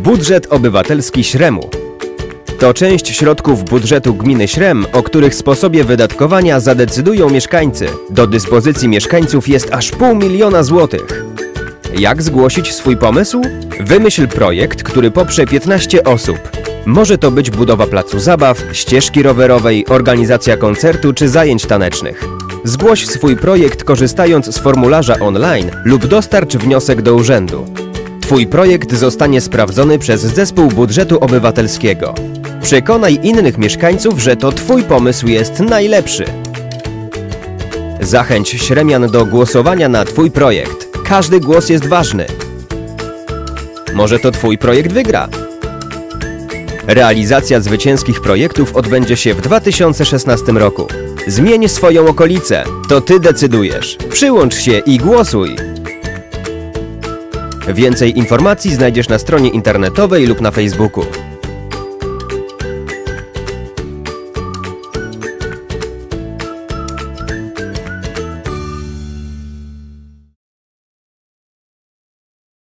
Budżet obywatelski Śremu. To część środków budżetu gminy Śrem, o których sposobie wydatkowania zadecydują mieszkańcy. Do dyspozycji mieszkańców jest aż pół miliona złotych. Jak zgłosić swój pomysł? Wymyśl projekt, który poprze 15 osób. Może to być budowa placu zabaw, ścieżki rowerowej, organizacja koncertu czy zajęć tanecznych. Zgłoś swój projekt korzystając z formularza online lub dostarcz wniosek do urzędu. Twój projekt zostanie sprawdzony przez zespół budżetu obywatelskiego. Przekonaj innych mieszkańców, że to Twój pomysł jest najlepszy. Zachęć Śremian do głosowania na Twój projekt. Każdy głos jest ważny. Może to Twój projekt wygra. Realizacja zwycięskich projektów odbędzie się w 2016 roku. Zmień swoją okolicę. To Ty decydujesz. Przyłącz się i głosuj. Więcej informacji znajdziesz na stronie internetowej lub na Facebooku.